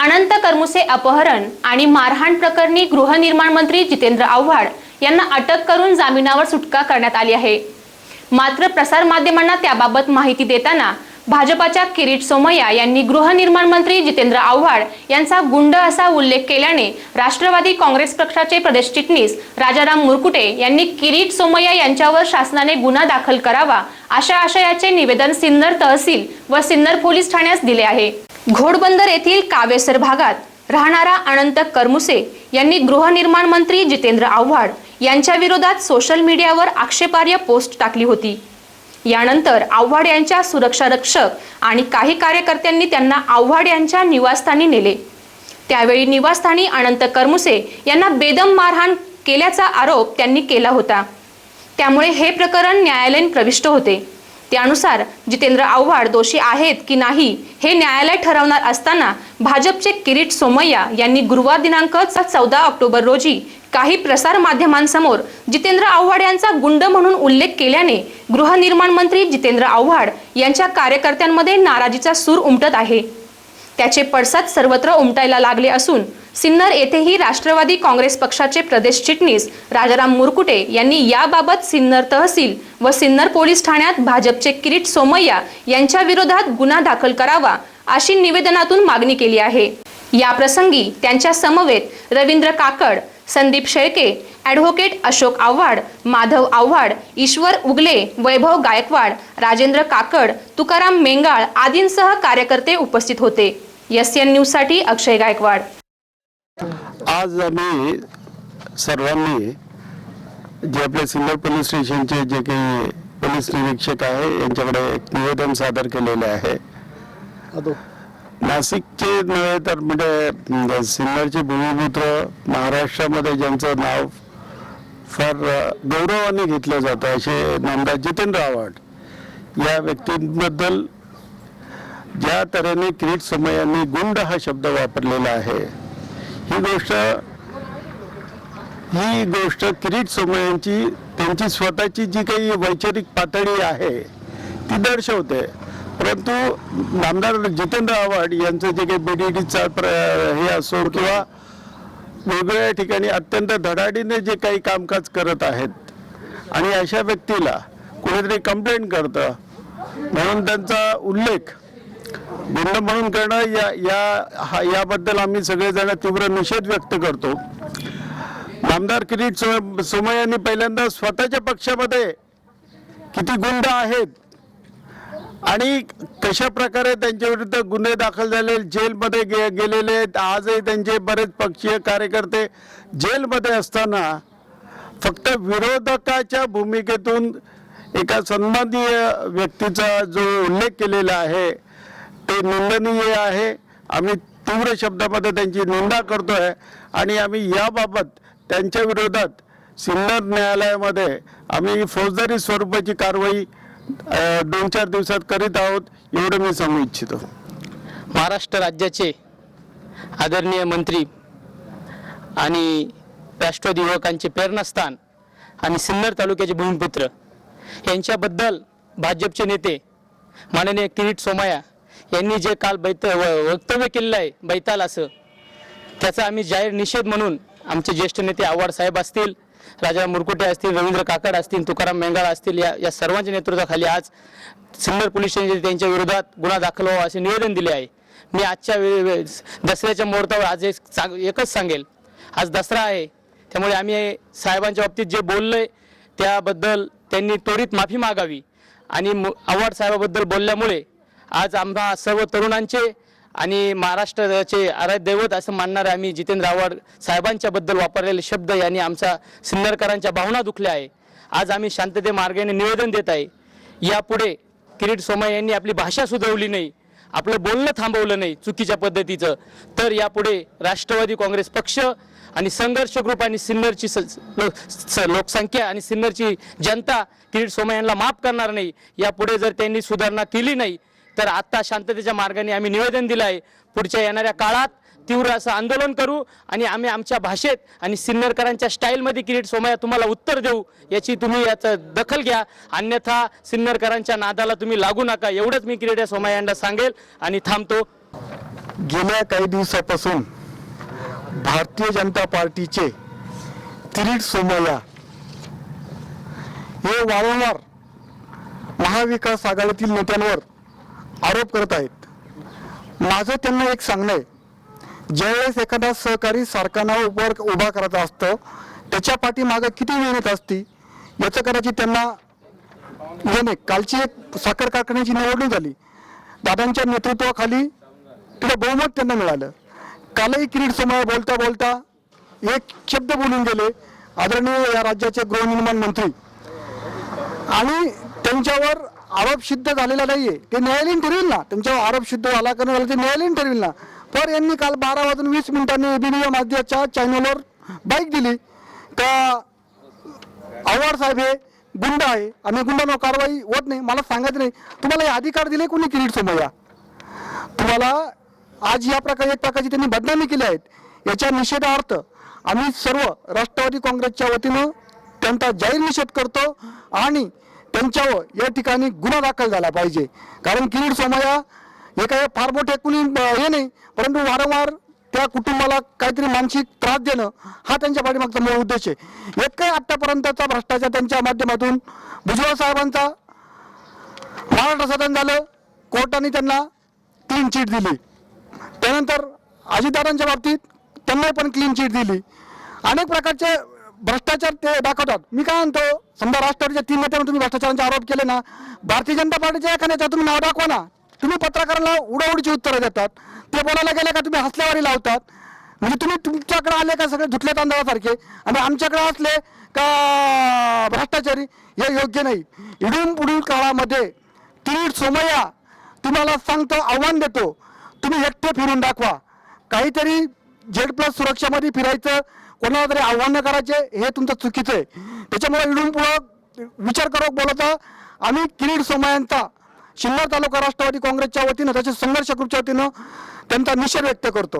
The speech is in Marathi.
अनंत करमुसे अपहरण आणि मारहाण प्रकरणी गृहनिर्माण मंत्री जितेंद्र आव्हाड यांना अटक करून जामिनावर सुटका करण्यात आली आहे. मात्र प्रसारमाध्यमांना त्याबाबत माहिती देताना भाजपाच्या किरीट सोमय्या यांनी गृहनिर्माण मंत्री जितेंद्र आव्हाड यांचा गुंड असा उल्लेख केल्याने राष्ट्रवादी काँग्रेस पक्षाचे प्रदेश चिटणीस राजाराम मुरकुटे यांनी किरीट सोमय्या यांच्यावर शासनाने गुन्हा दाखल करावा अशा आशयाचे निवेदन सिन्नर तहसील व सिन्नर पोलीस ठाण्यास दिले आहे. घोडबंदर येथील कावेसर भागात राहणारा अनंत करमुसे यांनी गृहनिर्माण मंत्री जितेंद्र आव्हाड यांच्या विरोधात सोशल मीडियावर आक्षेपार्ह पोस्ट टाकली होती. यानंतर आव्हाड यांच्या सुरक्षा रक्षक आणि काही कार्यकर्त्यांनी त्यांना आव्हाड यांच्या निवासस्थानी नेले. त्यावेळी निवासस्थानी अनंत करमुसे यांना बेदम मारहाण केल्याचा आरोप त्यांनी केला होता. त्यामुळे हे प्रकरण न्यायालयीन प्रविष्ट होते. त्यानुसार जितेंद्र आव्हाड दोषी आहेत की नाही हे न्यायालय ठरवणार असताना भाजपचे किरीट सोमय्या यांनी गुरुवार दिनांक चौदा ऑक्टोबर रोजी काही प्रसार माध्यमांसमोर जितेंद्र आव्हाड यांचा गुंड म्हणून उल्लेख केल्याने गृहनिर्माण मंत्री जितेंद्र आव्हाड यांच्या कार्यकर्त्यांमध्ये नाराजीचा सूर उमटत आहे. त्याचे पडसाद सर्वत्र उमटायला लागले असून सिन्नर येथेही राष्ट्रवादी काँग्रेस पक्षाचे प्रदेश चिटणीस राजाराम मुरकुटे यांनी याबाबत सिन्नर तहसील व सिन्नर पोलीस ठाण्यात भाजपचे किरीट सोमय्या यांच्या विरोधात गुन्हा दाखल करावा अशी निवेदनातून मागणी केली आहे. या प्रसंगी त्यांच्या समवेत रवींद्र काकड संदीप शेळके ॲडव्होकेट अशोक आव्हाड माधव आव्हाड ईश्वर उगले वैभव गायकवाड राजेंद्र काकड तुकाराम मेंगाळ आदींसह कार्यकर्ते उपस्थित होते. एस एन न्यूजसाठी अक्षय गायकवाड. आज आम्ही सर्वांनी जे आपले सिन्नर पोलीस स्टेशनचे जे काही पोलीस निरीक्षक आहे यांच्याकडे एक निवेदन सादर केलेले आहे. नाशिकचे नव्हे तर म्हणजे सिन्नरचे भूमिपुत्र महाराष्ट्रामध्ये ज्यांचं नाव फार गौरवाने घेतलं जातं असे नामदार जितेंद्र आव्हाड या व्यक्तींबद्दल ज्या तऱ्हेने किरीट समय यांनी गुंड हा शब्द वापरलेला आहे ही गोष्ट ही गोष्ट किरीट सोमयांची त्यांची स्वतःची जी काही वैचारिक पातळी आहे ती दर्शवते. परंतु नामदार जितेंद्र आव्हाड यांचं जे काही बीडीडीचा हे असो किंवा वेगवेगळ्या ठिकाणी अत्यंत धडाडीने जे काही कामकाज करत आहेत आणि अशा व्यक्तीला कुणीतरी कंप्लेंट करतं म्हणून त्यांचा उल्लेख गुंड म्हणून करणं या या हा याबद्दल आम्ही सगळेजण तीव्र निषेध व्यक्त करतो. आमदार किरीट सो सोमय यांनी पहिल्यांदा स्वतःच्या पक्षामध्ये किती गुंड आहेत आणि कशा प्रकारे त्यांच्या विरुद्ध गुन्हे दाखल झाले जेलमध्ये गे गेलेले आहेत आजही त्यांचे बरेच पक्षीय कार्यकर्ते जेलमध्ये असताना फक्त विरोधकाच्या भूमिकेतून एका सन्माननीय व्यक्तीचा जो उल्लेख केलेला आहे निंदनीय आहे. आम्ही तीव्र शब्दामध्ये त्यांची निंदा करतोय. आणि आम्ही याबाबत त्यांच्या विरोधात सिन्नर न्यायालयामध्ये आम्ही फौजदारी स्वरूपाची कारवाई दोन चार दिवसात करीत आहोत एवढं मी सांगू इच्छितो. महाराष्ट्र राज्याचे आदरणीय मंत्री आणि राष्ट्रवादी युवकांचे प्रेरणास्थान आणि सिन्नर तालुक्याचे भूमिपुत्र यांच्याबद्दल भाजपचे नेते माननीय किरीट सोमाया यांनी जे काल बैत व- वक्तव्य केलेलं आहे बैताल असं त्याचा आम्ही जाहीर निषेध म्हणून आमचे ज्येष्ठ नेते आव्हाड साहेब असतील राजा मुरकुटे असतील रवींद्र काकड असतील तुकाराम मेंगाळ असतील या या सर्वांच्या नेतृत्वाखाली आज सिन्नर पोलीस स्टेशन त्यांच्या विरोधात गुन्हा दाखल व्हावा असे निवेदन दिले आहे. मी आजच्या दसऱ्याच्या मुहूर्तावर आज एक सांग- एकच सांगेल. आज दसरा आहे त्यामुळे आम्ही साहेबांच्या बाबतीत जे बोललोय त्याबद्दल त्यांनी त्वरित माफी मागावी. आणि आव्हाड साहेबाबद्दल बोलल्यामुळे आज आम्हा सर्व तरुणांचे आणि महाराष्ट्राचे आराध्य दैवत असं मानणारे आम्ही जितेंद्र आव्हाड साहेबांच्या बद्दल वापरलेले शब्द यांनी आमच्या सिन्नरकरांच्या भावना दुखल्या आहे. आज आम्ही शांतते मार्गाने निवेदन देत आहे. यापुढे किरीट सोमय यांनी आपली भाषा सुधवली नाही आपलं बोलणं थांबवलं नाही चुकीच्या पद्धतीचं. तर यापुढे राष्ट्रवादी काँग्रेस पक्ष आणि संघर्ष ग्रुप आणि सिन्नरची स- स- लोकसंख्या आणि सिन्नरची जनता किरीट सोमय यांना माफ करणार नाही. यापुढे जर त्यांनी सुधारणा केली नाही तर आता शांततेच्या मार्गाने आम्ही निवेदन दिलं आहे पुढच्या येणाऱ्या काळात तीव्र असं आंदोलन करू आणि आम्ही आमच्या भाषेत आणि सिन्नरकरांच्या स्टाईलमध्ये किरीट सोमया तुम्हाला उत्तर देऊ याची तुम्ही याचं दखल घ्या. अन्यथा सिन्नरकरांच्या नादाला तुम्ही लागू नका. एवढंच मी किरीट सोमया यांना सांगेल आणि थांबतो. गेल्या काही दिवसापासून भारतीय जनता पार्टीचे किरीट सोमय्या हे वारंवार महाविकास आघाडीतील नेत्यांवर आरोप करत आहेत. माझं त्यांना एक सांगणं आहे. ज्यावेळेस एखादा सहकारी कारखाना उभं उभा करायचा असतो त्याच्या पाठीमागं किती मेहनत असती याचं कदाचित त्यांना हे नाही. कालची एक साखर कारखान्याची निवडणूक झाली. दादांच्या नेतृत्वाखाली तिला बहुमत त्यांना मिळालं. कालही किरीट समोर बोलता बोलता एक शब्द बोलून गेले आदरणीय या राज्याचे गृहनिर्माण मंत्री. आणि त्यांच्यावर आरोप सिद्ध झालेला नाहीये. ते न्यायालयीन ठरवेल ना. तुमच्यावर आरोप सिद्ध झाला का नाही झाला ते न्यायालयीन ठरवेल ना. पर यांनी काल बारा वाजून वीस मिनिटांनी एबीपी माध्यमाच्या चॅनलवर बाईक दिली. का आव्हाड साहेब हे गुंड आहे. आणि गुंडांवर कारवाई होत नाही. मला सांगत नाही. तुम्हाला हे अधिकार दिले कोणी किरीट सोमय्या? तुम्हाला आज या प्रकारे एक प्रकारची त्यांनी बदनामी केली आहेत याच्या निषेधार्थ आम्ही सर्व राष्ट्रवादी काँग्रेसच्या वतीनं त्यांचा जाहीर निषेध करतो आणि त्यांच्यावर या ठिकाणी गुन्हा दाखल झाला पाहिजे. कारण किरीट सोमया हे काय फार मोठे कुणी हे नाही परंतु वारंवार त्या कुटुंबाला काहीतरी मानसिक त्रास देणं हा त्यांच्या पाठीमागचा मूळ उद्देश आहे. एक काही आत्तापर्यंतचा भ्रष्टाचार त्यांच्या माध्यमातून भुजबळ साहेबांचा महाराष्ट्र सदन झालं कोर्टाने त्यांना क्लीन चिट दिली. त्यानंतर अजितदादांच्या बाबतीत त्यांना पण क्लीन चिट दिली. अनेक प्रकारचे भ्रष्टाचार ते दाखवतात. मी काय म्हणतो? समजा राष्ट्रवादीच्या तीन नेत्यांना तुम्ही भ्रष्टाचारांचे आरोप केले ना भारतीय जनता पार्टीच्या एखाद्याच्या तुम्ही नाव दाखवा ना. तुम्ही पत्रकाराला उडाउडीची उत्तरं देतात. ते बोलायला गेले का तुम्ही हसल्यावारी लावतात? म्हणजे तुम्ही तुमच्याकडे आले का सगळे धुतल्या तांदळासारखे? आणि आमच्याकडे असले का भ्रष्टाचारी? हे योग्य नाही. इडून पुढील काळामध्ये किरीट सोमय्या तुम्हाला सांगतो आव्हान देतो. तुम्ही एकटे फिरून दाखवा. काहीतरी झेड प्लस सुरक्षामध्ये फिरायचं कोणाला तरी आव्हानं करायचे हे तुमचं चुकीचं आहे. त्याच्यामुळे इडून पुढं विचार करू बोलता आम्ही किरीट सोमायांचा शिल्लर तालुका राष्ट्रवादी काँग्रेसच्या वतीनं तसेच संघर्ष ग्रुपच्या वतीनं त्यांचा निषेध व्यक्त करतो.